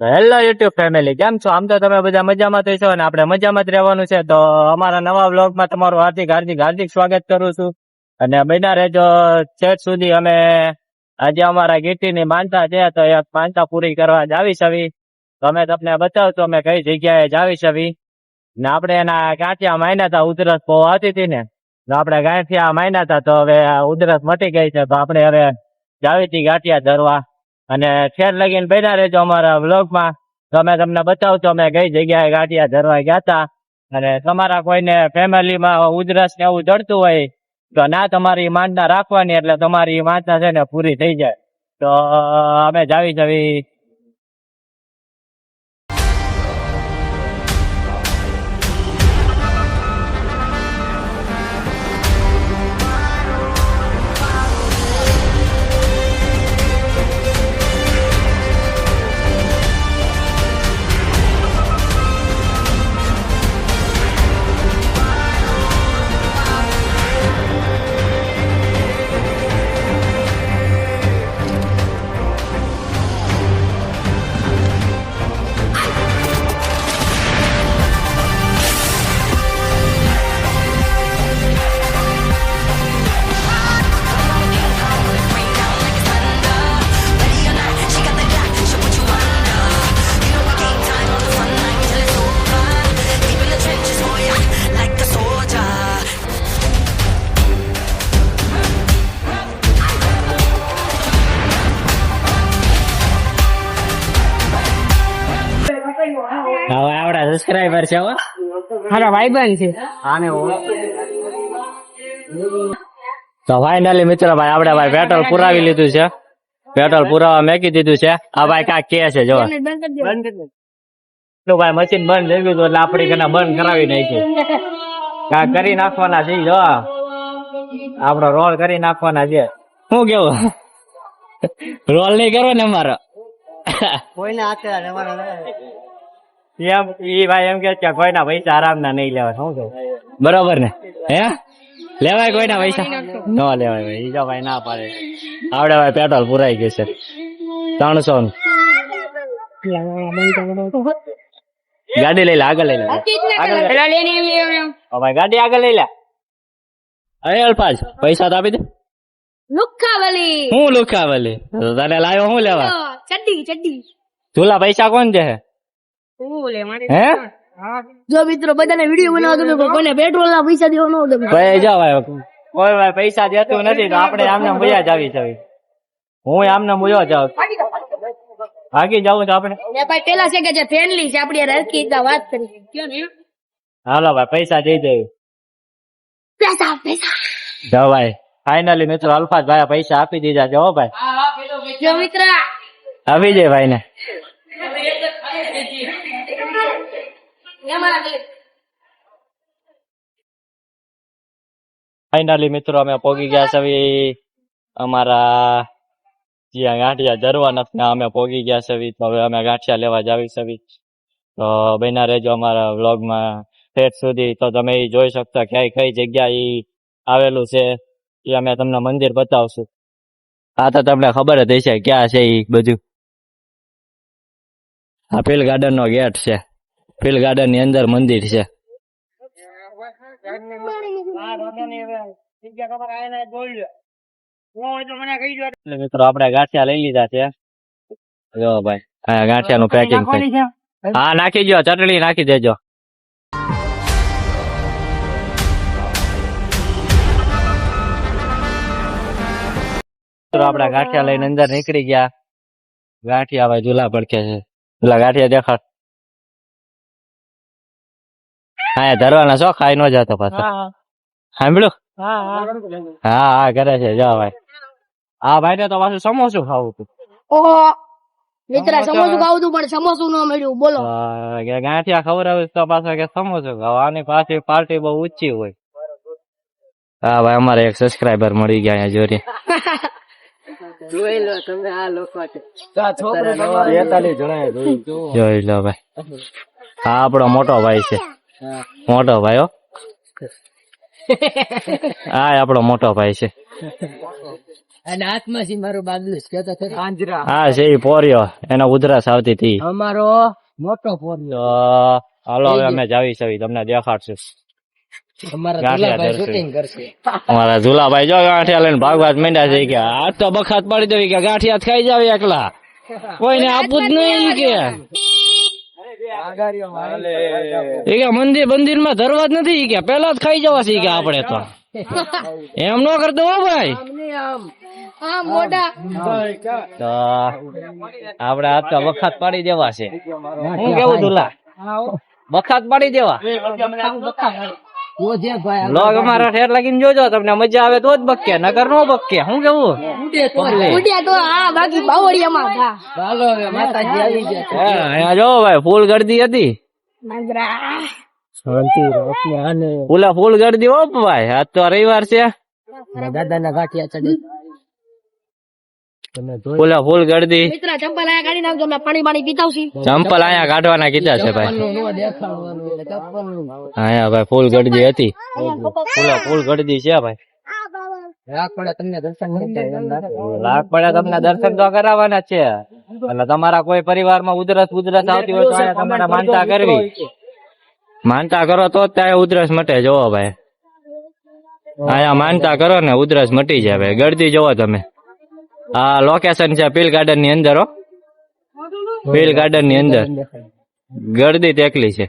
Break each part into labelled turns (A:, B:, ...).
A: Hello YouTube family કેમ છો? આમ તો તમે બધા મજામાં તો છો અને આપણે મજામાં જ રહેવાનું છે. તો અમારા નવા વ્લોગમાં તમારું હાર્દિક હાર્દિક હાર્દિક સ્વાગત કરું છું. અને બન્યા રહેજો છેક સુધી અમે આજે અમારા ગીટીની માનતા છે, તો એક માનતા પૂરી કરવા જાવી છવી. તો અમે તમને બતાવશું, અમે કઈ જગ્યાએ જાવી છવી. ને આપણે એના કાંઠિયા માયના હતા? ઉધરસ બહુ આવતી હતી ને? આપણે ગાંઠિયા માયના હતા? તો હવે ઉધરસ મટી ગઈ છે, તો આપણે હવે જાવી હતી ગાંઠિયા ધરવા. અને ફેર લગીને બેઠા રહેજો અમારા વ્લોગમાં. તો અમે તમને બતાવશું અમે કઈ જગ્યાએ ગાંઠિયા ધરવા ગયા હતા. અને તમારા કોઈને ફેમિલીમાં ઉધરસ ને એવું જડતું હોય, તો ના તમારી માંડના રાખવાની, એટલે તમારી માંડના છે ને પૂરી થઈ જાય. તો અમે જાવી જવી હવે આવડા સબસ્ક્રાઈબર છે હો.
B: મારા ભાઈબંધ છે.
A: આને તો ફાઇનલી મિત્રો ભાઈ આપણે ભાઈ પેટ્રોલ પુરાવી લીધું છે. પેટ્રોલ પુરાવા મેકી દીધું છે. આ ભાઈ કાક કે છે જો. ભાઈ મશીન બંધ થઈ ગયું એટલે આપડી કને બંધ કરાવી નાખી. કા કરી નાખવાના છે જો. આપડો રોલ કરી નાખવાના છે. શું કેવું? રોલ નહીં કરો ને અમારો.
B: કોઈને હાથે.
A: એમ એ ભાઈ એમ કે છે કે કોઈના પૈસા આરામ ના નહીં લેવા શું કહું? બરોબર ને? હે? લેવાય કોઈના પૈસા? ન લેવાય ભાઈ જો ભાઈ ના પાડે. આવડે ભાઈ પેટ્રોલ પુરાઈ ગયું છે. ત્રણસો નું. ગાડી લઈ લે આગળ લઈ લે. ભાઈ ગાડી આગળ લઈ લે. અરે અલ્પાજ પૈસા તો આપી દે.
C: લુખાવલી.
A: હું લુખાવલી? તને લાવ્યો હું લેવા?
C: ચડ્ડી ચડ્ડી.
A: ઝૂલા પૈસા કોણ છે હે?
C: જો મિત્રો બધાને વીડિયો બનાવવા કોઈને પેટ્રોલ ના પૈસા દેવા ન તમે.
A: ભાઈ જાવ ભાઈ કોઈ ભાઈ પૈસા દેતું નથી તો આપણે આમને મુયા જ આવી છે હું આમને મુયો જાઉં ભાગી જાઉં તો આપણે.
C: ને ભાઈ પેલા છે કે જે ફ્રેન્ડલી છે આપડી હરખી વાત કરી. કયો ને?
A: હાલો ભાઈ પૈસા દઈ દેવી.
C: પૈસા પૈસા.
A: જો ભાઈ ફાઇનલી મિત્રો અલ્ફાજ ભાઈ પૈસા આપી દીધા છે હો ભાઈ.
C: જો મિત્ર
A: આવી જાય ભાઈ ને
C: એમાં
A: ફાઇનલી મિત્રો, અમે પોગી ગયા છે અમારા જ્યાં ગાંઠિયા જરવાના ત્યાં અમે પોગી ગયા છે. તો હવે અમે ગાંઠિયા લેવા જાવી છે તો બન્યા રહેજો અમારા વ્લોગમાં ઠેઠ સુધી. તો તમે એ જોઈ શકતા ક્યાંય કઈ જગ્યા એ આવેલું છે, એ અમે તમને મંદિર બતાવશું. આ તો તમને ખબર જ હશે ક્યાં છે ઈ બધું. આપેલ ગાર્ડન નો ગેટ છે. ફિલ ગાર્ડનની અંદર મંદિર છે. મિત્રો આપણે ગાંઠિયા લઈ લીધા છે. જો ભાઈ હા ગાંઠિયા નું પેકિંગ હા નાખી દો ચટણી નાખી દેજો. આપણે ગાંઠિયા લઈને અંદર નીકળી ગયા. ગાંઠિયા ભાઈ ઝૂલા પડકે છે. પેલા ગાંઠિયા દેખાડ. હા ધરવાના શો ખાઈ ન જતો પાછો. સાંભળ્યું? હા હા. કરે છે. જો ભાઈ. હા ભાઈ ને તો પાછું સમોસું ખાવું હતું.
C: ઓહો. મિત્રા સમોસું. ખાવું તું પણ સમોસું ન મળ્યું. બોલો.
A: કે ગાંઠિયા ખવડાવે તો પાછો કે સમોસું ખાવ. આની પાછી પાર્ટી બહુ ઊંચી હોય. હા ભાઈ અમારે એક સબસ્ક્રાઇબર મળી ગયા અહીંયા જોરી
B: જોઈ લો તમે આ લોકો
A: જોઈ લો ભાઈ. હા આપણો મોટો ભાઈ છે. મોટો ભાઈ હો. હા આપડો આપણો મોટો ભાઈ છે.
B: અને હાથમાં છે મારું બાદલું છે કહેતો છે કાંજરા
A: હા છે એ પોર્યો. એનો ઉધરસ આવતી હતી.
B: અમારો મોટો
A: પોર્યો. હાલો હવે અમે જાવી સવી તમને દેખાડશું.
B: અમારા
A: ઝુલાભાઈ જો ગાંઠિયા લઈને ભાગવા જ માંડ્યા છે કે આ તો બખાત પાડી દેવી કે ગાંઠિયા ખાઈ જાવ એકલા. કોઈને આપવું જ નહીં કે. એ કે મંદિર મંદિરમાં ધરવા જ નથી કે પેલા જ ખાઈ જવા છે ઈ કે આપણે તો. એમ ન કરતો હો ભાઈ. આપડે આ તો વખત પાડી દેવા છે. હું કેવું ઝુલા વખત પાડી દેવા.
B: ઓજે ભાઈ
A: લોગ અમારા ઠેર લાગીને જોજો તમને મજા આવે તો જ બક્કે નગર નો બક્કે હું કેવું?
B: તો
C: ઉડ્યા તો હા બાકી બાવળિયામાં હતા
B: ચાલો હવે માતાજી આવી ગયા
A: હે, અહીંયા જો ભાઈ ફૂલ ગળદી હતી.
B: શાંતિ રાખને
A: ફૂલ ગળદી ઓપ ભાઈ આજ તો રવિવાર છે.
B: દાદા ના ગાંઠિયા ચડે.
C: મિત્ર ચંપલ આયા કાઢી નાખજો અમે પાણી પાણી પીતા છીએ
A: ચંપલ અહીંયા કાઢવાના કીધા છે ભાઈ. અહીંયા ભાઈ ફૂલ ગળદી હતી. ફૂલા ગળદી છે ભાઈ.
B: રાખ પડે તમને દર્શન નહીં થાય એમ રાખો.
A: લાખ પડ્યા તમને દર્શન તો કરાવવાના જ છે. એટલે તમારા કોઈ પરિવારમાં ઉધરસ ઉધરસ આવતી હોય તો અહીંયા તમારે માનતા કરવી. માનતા કરો તો જ ત્યાં ઉધરસ મટે જોવો ભાઈ. અહીંયા માનતા કરો ને ઉધરસ મટી જાય ભાઈ. ગળદી જોવો તમે. આ લોકેશન છે પીલ ગાર્ડનની અંદર, હો. પીલ ગાર્ડનની અંદર. ગળદી તેકલી છે.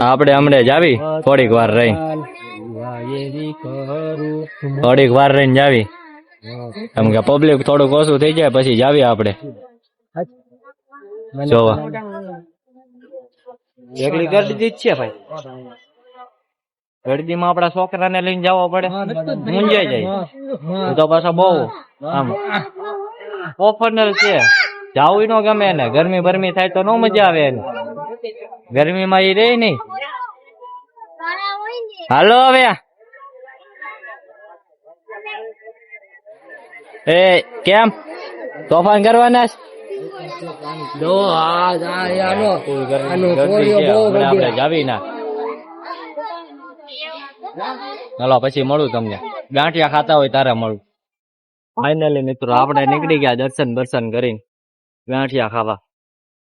A: આપણે હમણાં જ આવી. થોડીક વાર રહી થોડીક વાર રહીને જાવી કેમ કે પબ્લિક થોડુંક ઓછું થઈ જાય, પછી જાવી આપણે. જોવા. એકલી ગરદી જ છે ભાઈ. ગરદીમાં આપડા છોકરાને લઈને જવો પડે. મૂંઝાઈ જાય. તો પાછા બહુ આમ ઓફરનલ છે. જાવું નો ગમે એને. ગરમી બરમી થાય તો નો મજા આવે એને. ગરમીમાં ઈ રે નહીં. હાલો હવે એ કેમ? તોફાન કરવાના છે?
B: જો આ આનો આનો કોળિયો બહુ
A: આપણે જાવી ના ચાલો પછી મળું તમને. ગાંઠિયા ખાતા હોય તારે મળું. ફાઇનલી મિત્રો, આપણે નીકળી ગયા દર્શન દર્શન કરીને. ગાંઠિયા ખાવા.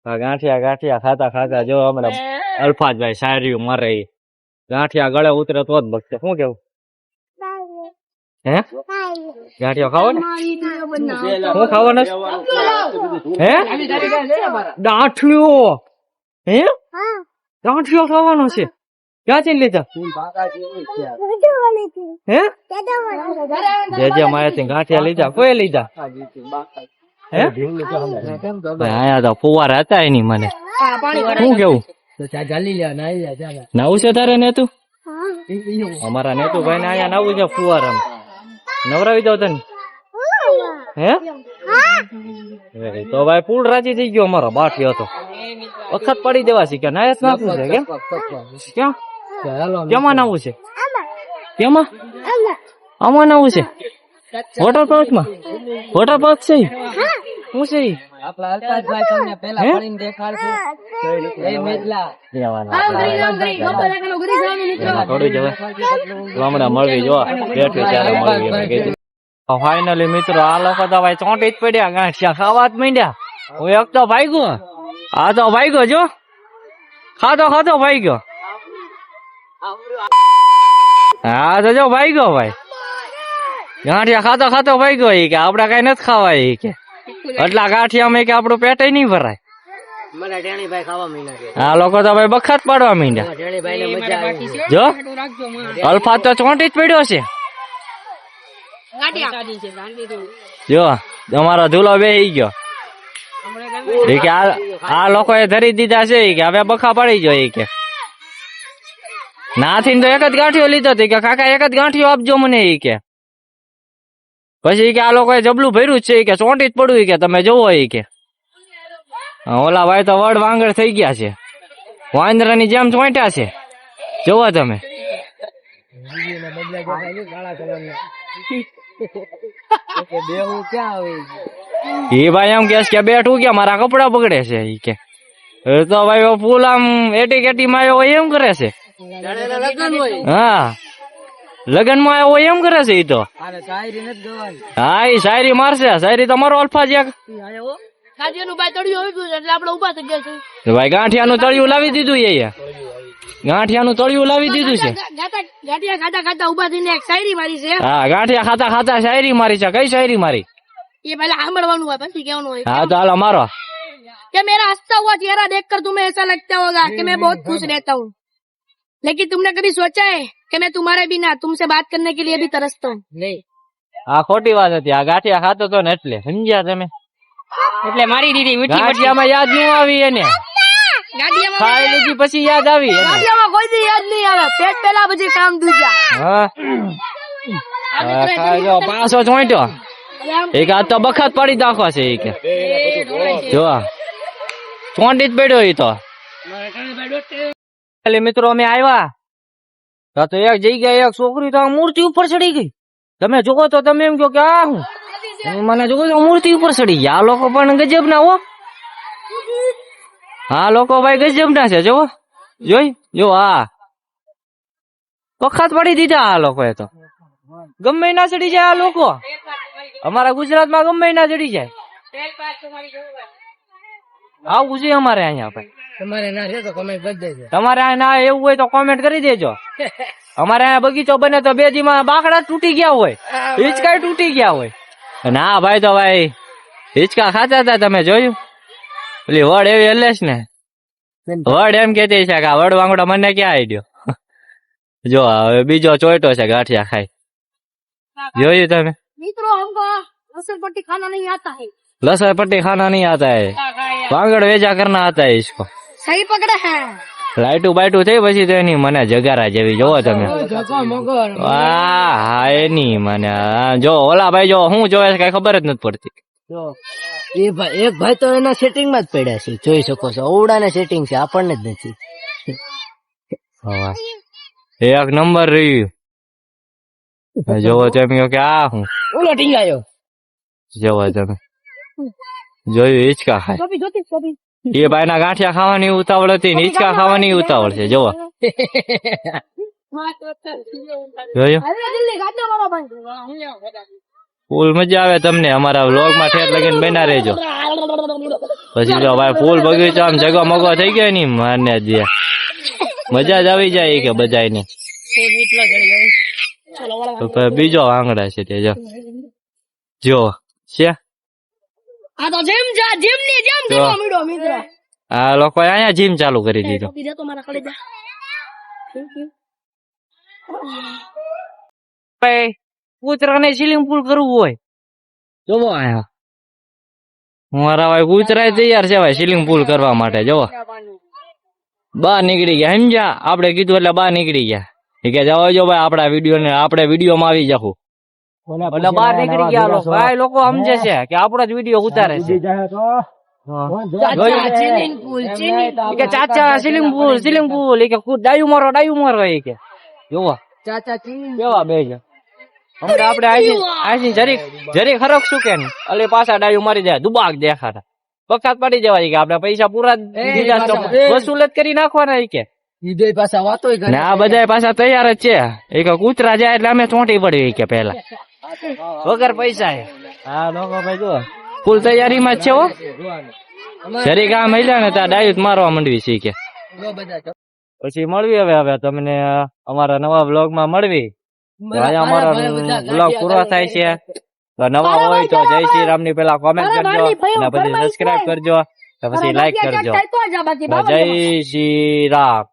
A: ગાંઠિયા ગાંઠિયા ખાતા ખાતા જો હમણાં અલ્ફાજભાઈ શાયરીઓ મારે. ગાંઠિયા ગળે ઉતરે તો જ ભક્ત શું કેવું? હે? ગાંઠિયા ખાવો ને? શું ખાવાનું છે? હે? ગાંઠિયો. હે? ગાંઠિયો ખાવાનો છે. ક્યાંથી લીધા હે જે જે માયાથી ગાંઠિયા લીધા કોઈ લીધા હે? આયા તો ફુવારા હતા એની મને. શું કેવું. નવું છે તારે નેતુ? અમારા નેતુ ભાઈ ને અહીંયા નવું છે ફુવારા નવરાવી દો તને. હે? તો ભાઈ ફૂલ રાજી થઈ ગયો અમારો બાઠિયો હતો વખત પડી દેવા શીખ્યા નાયસ નાખવું છે કેમ? ક્યાં કેમાં નાવું છે? કેમાં? આમાં. નાવું છે? વોટર પાર્કમાં? વોટર પાર્ક છે હું. છે?
B: આપણા અલ્પાજભાઈ તમને પેલા
A: હે?
B: દેખાડશે. એ મેઘલા
A: થોડું જવા. હમણાં મળવી જો મળવી ફાઇનલી મિત્રો આ લોકો તો ભાઈ ચોંટી જ પડ્યા ગાંઠિયા ખાવા જ માંડ્યા. હું એક તો ભાગ્યો આ તો ભાગ્યો જો. ખાધો ખાધો ભાઈ ભાગ્યો હા તો જો ભાગ્યો ભાઈ. ગાંઠિયા ખાતો ખાતો ભાઈ ગયો કે આપડે કઈ નથી ખાવાય કે. એટલા ગાંઠિયામાં કે આપણું પેટ નહીં ભરાય. આ લોકો તો ભાઈ બખાત પાડવા માંડ્યા. જો અલ્ફા તો ચોંટી જ પડ્યો છે. જો તમારો ધૂલો બેહી ગયો. એ કે આ લોકો લોકોએ ધરી દીધા છે કે હવે બખા પડી ગયો ઈ કે. નાથી તો એક જ ગાંઠિયો લીધો હતો ઈ કે કાકા એક જ ગાંઠિયો આપજો મને ઈ કે પછી ઈ કે આ લોકોએ જબલું ભર્યું જ છે ઈ કે ચોંટી જ પડ્યું ઈ કે તમે જોવો ઈ કે હા, ઓલા ભાઈ તો વડ વાંગડ થઈ ગયા છે વાંદરાની જેમ ચોંટ્યા છે જોવો તમે
B: કાળા કલર બેહું ક્યાં આવે
A: એ ભાઈ એમ કેસ કે બેઠું કે મારા કપડા બગડે છે ઈ કે એ તો ભાઈ ફૂલ આમ એટી કેટી માં આવ્યો હોય એમ કરે છે
B: લગન હોય
A: લગનમાં એમ કરે છે ઈ
B: શાયરી
A: મારશે. શાયરી તમારો અલ્ફા
C: જ્યાં
A: ભાઈ ગાંઠિયા નું તળિયું લાવી દીધું એ ગાંઠિયા નું તળિયું લાવી દીધું છે.
C: ગાંઠિયા ખાતા ખાતા શાયરી મારી છે.
A: ગાંઠિયા ખાતા ખાતા શાયરી મારી છે. કઈ શાયરી મારી?
C: એ પેલા સાંભળવાનું હોય પછી કેવાનું હોય.
A: હા તો હાલો મારો.
C: કે મેરા હસતા હુઆ ચહેરા દેખ કર તુમે એસા લગતા હોગા કે મેં બહુ ખુશ રહેતા હું लेकिन तुमने कभी सोचा है कि मैं तुम्हारे बिना तुमसे बात करने के लिए भी तरसता हूँ
B: નહીં
A: આ ખોટી વાત હતી આ ગાંઠિયા ખાતો તો ને એટલે સમજ્યા તમે
B: એટલે મારી દીધી મીઠી
A: ગાંઠિયામાં યાદ નું આવી એને
C: ગાડીયામાં
A: ખાઈ લીધી પછી યાદ આવી એને
C: ગાડીયામાં કોઈ દી યાદ નહીં આવે પેટ પેલા પછી કામ દૂજા
A: હા હા, ખાઈ જો પાછો ચોંટ્યો એક આ તો બખત પડી દાખવા છે એ કે જો ચોંટી જ પડ્યો એ તો એટલે મિત્રો અમે આવ્યા તો એક જગ્યાએ એક છોકરી તો મૂર્તિ ઉપર ચડી ગઈ. તમે જોવો તો તમે એમ કહો કે આ હું? મને જોવો તો મૂર્તિ ઉપર ચડી ગયા આ લોકો પણ ગજબ ના હો. હા લોકો ભાઈ ગજબ ના છે જોવો જોઈ જો આ. વખત પડી દીધા આ લોકોએ તો. ગમે ના ચડી જાય આ લોકો. અમારા ગુજરાતમાં ગમે ના ચડી જાય. આવું છે અમારે અહીંયા આપણે
B: તમારે ના
A: એવું હોય તો કોમેન્ટ કરી દેજો. અમારે અહીંયા બગીચો બને તો બે જીમાં બાકડા તૂટી ગયા હોય. હિંચકા તૂટી ગયા હોય. ના ભાઈ તો ભાઈ હિંચકા ખાતા હતા તમે જોયું? પેલી વડ એવી હલેશ ને. વડ એમ કેતી છે કે વડ વાંગડો મને ક્યાં આઈડ્યો જો હવે બીજો ચોઈટો છે ગાંઠિયા ખાય જોયું તમે?
C: મિત્રો લસણ પટ્ટી ખાના નહીં
A: આતા લસણ પટ્ટી ખાના નહીં આતા વાગડ વેચા કરના હતા ઇસકો
C: સહી પકડે હે.
A: લાઈટુ બાઈટુ થઈ પછી તો એની મને જગારા જેવી જોવો તમે. વાહ હા એની મને. જો ઓલા ભાઈ જો હું જોવે છે કઈ ખબર જ નથી પડતી.
B: જો એ ભાઈ એક ભાઈ તો એના સેટિંગમાં જ પડ્યા છે જોઈ શકો છો. ઓવડાના સેટિંગ છે આપણને જ નથી.
A: એક નંબર રહ્યું. જોવો તેમ કે આ હું.
B: ઓલો ટીંગાયો
A: જોવો તમે. જોયું હિચકા ખાય. એ ભાઈ ના ગાંઠિયા ખાવાની ઉતાવળ હતી ને હિચકા ખાવાની ઉતાવળ છે જોવો ફૂલ મજા આવે તમને અમારા વ્લોગમાં ઠેર લગીને બના રહેજો. પછી જો ભાઈ ફૂલ બગીચો આમ જગો મગો થઈ ગયો ની મારને જે મજા જ આવી જાય કે બજાયની બીજો આંગળા છે તે જો. જો છે?
C: આ તો જેમ જા જેમ ની જેમ. કરવા મીડો મિત્ર.
A: આ લોકો અહીંયા જીમ ચાલુ કરી દીધો.
C: બીજા તો મારા કલેજા
A: ભાઈ કૂતરાને સ્વિમિંગ પુલ કરવું હોય. જોવો આયા મારા ભાઈ કૂતરા તૈયાર છે ભાઈ સ્વિમિંગ પુલ કરવા માટે જોવો. બહાર નીકળી ગયા સમજ્યા? આપણે કીધું એટલે બહાર નીકળી ગયા. એ કે જાઓ જો ભાઈ આપણા વીડિયો ને આપણે વીડિયો માં આવી જાખું એટલે બહાર નીકળી ગયા લોકો. ભાઈ લોકો સમજે છે કે આપણો જ વીડિયો ઉતારે છે.
C: ચાચા સિલિંગ પુલ
A: સ્વિમિંગ પુલ કે ખુદ ડાયું મારો ડાયું મારો એ કે. જોવો.
B: ચાચા
A: કેવા બે છે? હમણાં આપણે આઈથી જરીક જરીક હરખ શું કે અલે પાછા ડાયું મારી જાય દુબાક દેખાતા. વખત પડી જવાય કે આપણે પૈસા પૂરા દીધા તો કરી નાખવાના કે.
B: ઈ પાછા વાતો
A: ના આ બધા પાછા તૈયાર જ છે. એ કે કૂતરા જાય એટલે અમે ચોંટી પડી કે પેલા વગર પૈસા હા. લોકો ભાઈ જો ફૂલ તૈયારીમાં છે હો. આ મહિલા ને ત્યાં ડાયું મારવા માંડવી છે કે. પછી મળવી હવે હવે તમને અમારા નવા વ્લોગમાં મળવી અમારો વ્લોગ પૂરો થાય છે. નવા હોય તો જય શ્રી રામની પેલા કોમેન્ટ કરજો અને પછી સબસ્ક્રાઇબ કરજો. પછી લાઈક કરજો. જય શ્રી રામ.